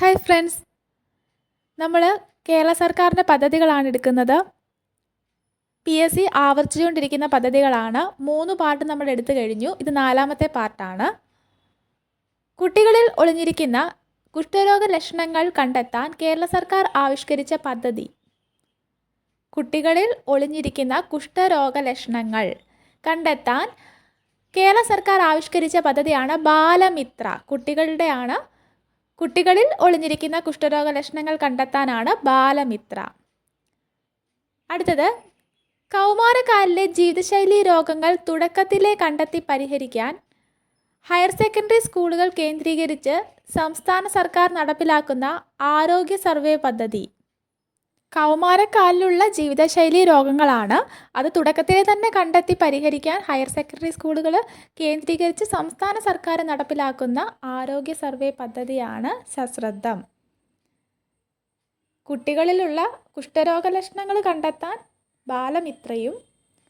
Hi friends നമ്മൾ കേരള സർക്കാരിന്റെ പദ്ധതികളാണ് എടുക്കുന്നത്. പി എസ് സി ആവർത്തിച്ചുകൊണ്ടിരിക്കുന്ന പദ്ധതികളാണ്. മൂന്ന് പാർട്ട് നമ്മൾ എടുത്തു കഴിഞ്ഞു. ഇത് നാലാമത്തെ പാർട്ടാണ് കുട്ടികളിൽ ഒളിഞ്ഞിരിക്കുന്ന കുഷ്ഠരോഗ ലക്ഷണങ്ങൾ കണ്ടെത്താൻ കേരള സർക്കാർ ആവിഷ്കരിച്ച പദ്ധതി. കുട്ടികളിൽ ഒളിഞ്ഞിരിക്കുന്ന കുഷ്ഠരോഗ ലക്ഷണങ്ങൾ കണ്ടെത്താൻ കേരള സർക്കാർ ആവിഷ്കരിച്ച പദ്ധതിയാണ് ബാലമിത്ര. കുട്ടികളുടെയാണ് കുട്ടികളിൽ ഒളിഞ്ഞിരിക്കുന്ന കുഷ്ഠരോഗ ലക്ഷണങ്ങൾ കണ്ടെത്താനാണ് ബാലമിത്ര. അടുത്തത് കൗമാരക്കാരിലെ ജീവിതശൈലി രോഗങ്ങൾ തുടക്കത്തിലെ കണ്ടെത്തി പരിഹരിക്കാൻ ഹയർ സെക്കൻഡറി സ്കൂളുകൾ കേന്ദ്രീകരിച്ച് സംസ്ഥാന സർക്കാർ നടപ്പിലാക്കുന്ന ആരോഗ്യ സർവേ പദ്ധതി. കൗമാരക്കാലിലുള്ള ജീവിതശൈലി രോഗങ്ങളാണ്. അത് തുടക്കത്തിലെ തന്നെ കണ്ടെത്തി പരിഹരിക്കാൻ ഹയർ സെക്കൻഡറി സ്കൂളുകൾ കേന്ദ്രീകരിച്ച് സംസ്ഥാന സർക്കാർ നടപ്പിലാക്കുന്ന ആരോഗ്യ സർവേ പദ്ധതിയാണ് സശ്രദ്ധം. കുട്ടികളിലുള്ള കുഷ്ഠരോഗലക്ഷണങ്ങൾ കണ്ടെത്താൻ ബാലമിത്രയും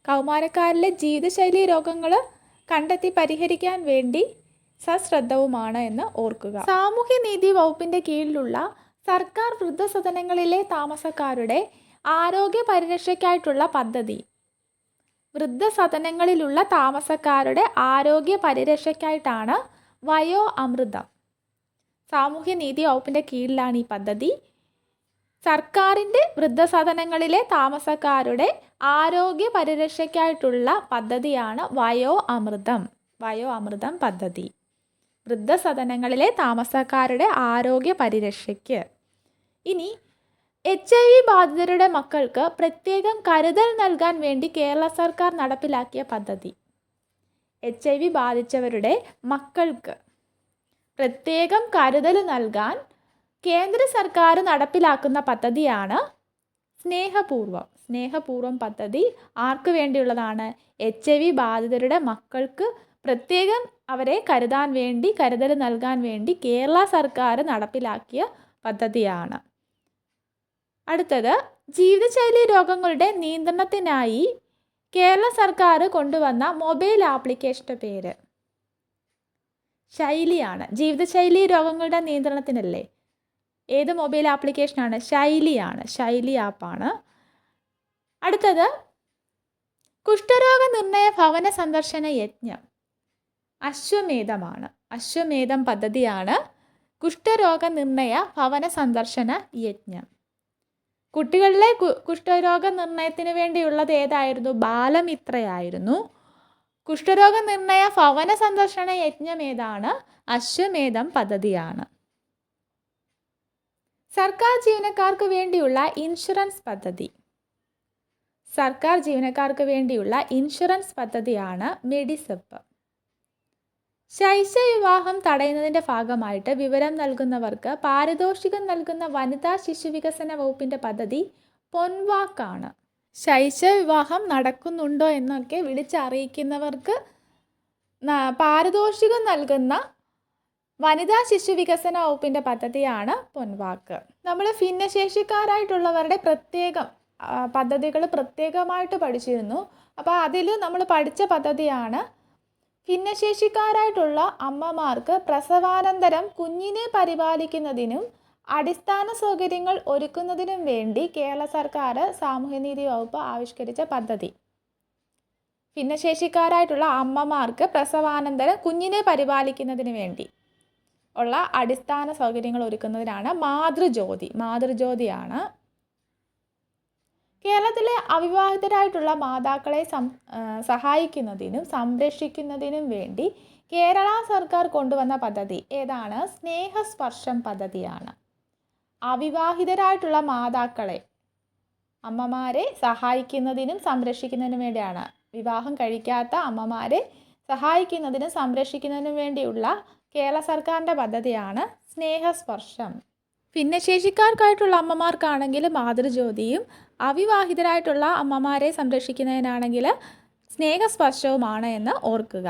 കൗമാരക്കാരിലെ ജീവിതശൈലി രോഗങ്ങൾ കണ്ടെത്തി പരിഹരിക്കാൻ വേണ്ടി സശ്രദ്ധവുമാണ് എന്ന് ഓർക്കുക. സാമൂഹ്യനീതി വകുപ്പിന്റെ കീഴിലുള്ള സർക്കാർ വൃദ്ധസദനങ്ങളിലെ താമസക്കാരുടെ ആരോഗ്യ പരിരക്ഷയ്ക്കായിട്ടുള്ള പദ്ധതി. വൃദ്ധസദനങ്ങളിലുള്ള താമസക്കാരുടെ ആരോഗ്യ പരിരക്ഷയ്ക്കായിട്ടാണ് വയോ അമൃതം. സാമൂഹ്യനീതി വകുപ്പിന്റെ കീഴിലാണ് ഈ പദ്ധതി. സർക്കാരിന്റെ വൃദ്ധസദനങ്ങളിലെ താമസക്കാരുടെ ആരോഗ്യ പരിരക്ഷയ്ക്കായിട്ടുള്ള പദ്ധതിയാണ് വയോ അമൃതം. വയോ അമൃതം പദ്ധതി. വൃദ്ധസദനങ്ങളിലെ താമസക്കാരുടെ ആരോഗ്യ പരിരക്ഷയ്ക്ക്. ഇനി എച്ച് ഐ വി ബാധിതരുടെ മക്കൾക്ക് പ്രത്യേകം കരുതൽ നൽകാൻ വേണ്ടി കേരള സർക്കാർ നടപ്പിലാക്കിയ പദ്ധതി. എച്ച് ഐ വി ബാധിച്ചവരുടെ മക്കൾക്ക് പ്രത്യേകം കരുതൽ നൽകാൻ കേന്ദ്ര സർക്കാർ നടപ്പിലാക്കുന്ന പദ്ധതിയാണ് സ്നേഹപൂർവം. സ്നേഹപൂർവം പദ്ധതി ആർക്ക് വേണ്ടിയുള്ളതാണ്? എച്ച് ഐ വി ബാധിതരുടെ മക്കൾക്ക് പ്രത്യേകം അവരെ കരുതാൻ വേണ്ടി കരുതൽ നൽകാൻ വേണ്ടി കേരള സർക്കാർ നടപ്പിലാക്കിയ പദ്ധതിയാണ്. അടുത്തത് ജീവിതശൈലി രോഗങ്ങളുടെ നിയന്ത്രണത്തിനായി കേരള സർക്കാർ കൊണ്ടുവന്ന മൊബൈൽ ആപ്ലിക്കേഷന്റെ പേര്. ശൈലിയാണ്. ജീവിതശൈലി രോഗങ്ങളുടെ നിയന്ത്രണത്തിനല്ലേ? ഏത് മൊബൈൽ ആപ്ലിക്കേഷനാണ്? ശൈലിയാണ്. ശൈലി ആപ്പാണ്. അടുത്തത് കുഷ്ഠരോഗ നിർണയ ഭവന സന്ദർശന യജ്ഞം. അശ്വമേധമാണ്. അശ്വമേധം പദ്ധതിയാണ് കുഷ്ഠരോഗ നിർണയ ഭവന സന്ദർശന യജ്ഞം. കുട്ടികളിലെ കുഷ്ഠരോഗ നിർണയത്തിന് വേണ്ടിയുള്ളത് ഏതായിരുന്നു ബാലമിത്രയായിരുന്നു. കുഷ്ഠരോഗ നിർണയ ഭവന സന്ദർശന യജ്ഞം ഏതാണ് അശ്വമേധം പദ്ധതിയാണ്. സർക്കാർ ജീവനക്കാർക്ക് വേണ്ടിയുള്ള ഇൻഷുറൻസ് പദ്ധതി. സർക്കാർ ജീവനക്കാർക്ക് വേണ്ടിയുള്ള ഇൻഷുറൻസ് പദ്ധതിയാണ് മെഡിസെപ്പ്. ശൈശവ വിവാഹം ഭാഗമായിട്ട് വിവരം നൽകുന്നവർക്ക് പാരിതോഷികം നൽകുന്ന വനിതാ ശിശു വികസന വകുപ്പിന്റെ പദ്ധതി പൊൻവാക്കാണ്. ശൈശ വിവാഹം നടക്കുന്നുണ്ടോ എന്നൊക്കെ വിളിച്ചറിയിക്കുന്നവർക്ക് പാരിതോഷികം നൽകുന്ന വനിതാ ശിശു വികസന വകുപ്പിന്റെ പദ്ധതിയാണ് പൊൻവാക്ക്. നമ്മൾ ഭിന്നശേഷിക്കാരായിട്ടുള്ളവരുടെ പ്രത്യേകം പദ്ധതികൾ പ്രത്യേകമായിട്ട് പഠിച്ചിരുന്നു. അപ്പോൾ അതിൽ നമ്മൾ പഠിച്ച പദ്ധതിയാണ് ഭിന്നശേഷിക്കാരായിട്ടുള്ള അമ്മമാർക്ക് പ്രസവാനന്തരം കുഞ്ഞിനെ പരിപാലിക്കുന്നതിനും അടിസ്ഥാന സൗകര്യങ്ങൾ ഒരുക്കുന്നതിനും വേണ്ടി കേരള സർക്കാർ സാമൂഹ്യനീതി വകുപ്പ് ആവിഷ്കരിച്ച പദ്ധതി. ഭിന്നശേഷിക്കാരായിട്ടുള്ള അമ്മമാർക്ക് പ്രസവാനന്തരം കുഞ്ഞിനെ പരിപാലിക്കുന്നതിന് വേണ്ടി ഉള്ള അടിസ്ഥാന സൗകര്യങ്ങൾ ഒരുക്കുന്നതിനാണ് മാതൃജ്യോതി. മാതൃജ്യോതിയാണ് കേരളത്തിലെ അവിവാഹിതരായിട്ടുള്ള മാതാക്കളെ സം സഹായിക്കുന്നതിനും സംരക്ഷിക്കുന്നതിനും വേണ്ടി കേരള സർക്കാർ കൊണ്ടുവന്ന പദ്ധതി ഏതാണ്? സ്നേഹസ്പർശം പദ്ധതിയാണ്. അവിവാഹിതരായിട്ടുള്ള മാതാക്കളെ അമ്മമാരെ സഹായിക്കുന്നതിനും സംരക്ഷിക്കുന്നതിനും വേണ്ടിയാണ്. വിവാഹം കഴിക്കാത്ത അമ്മമാരെ സഹായിക്കുന്നതിനും സംരക്ഷിക്കുന്നതിനും വേണ്ടിയുള്ള കേരള സർക്കാരിന്റെ പദ്ധതിയാണ് സ്നേഹസ്പർശം. ഭിന്നശേഷിക്കാർക്കായിട്ടുള്ള അമ്മമാർക്കാണെങ്കിൽ മാതൃജ്യോതിയും അവിവാഹിതരായിട്ടുള്ള അമ്മമാരെ സംരക്ഷിക്കുന്നതിനാണെങ്കിൽ സ്നേഹസ്പർശവുമാണ് എന്ന് ഓർക്കുക.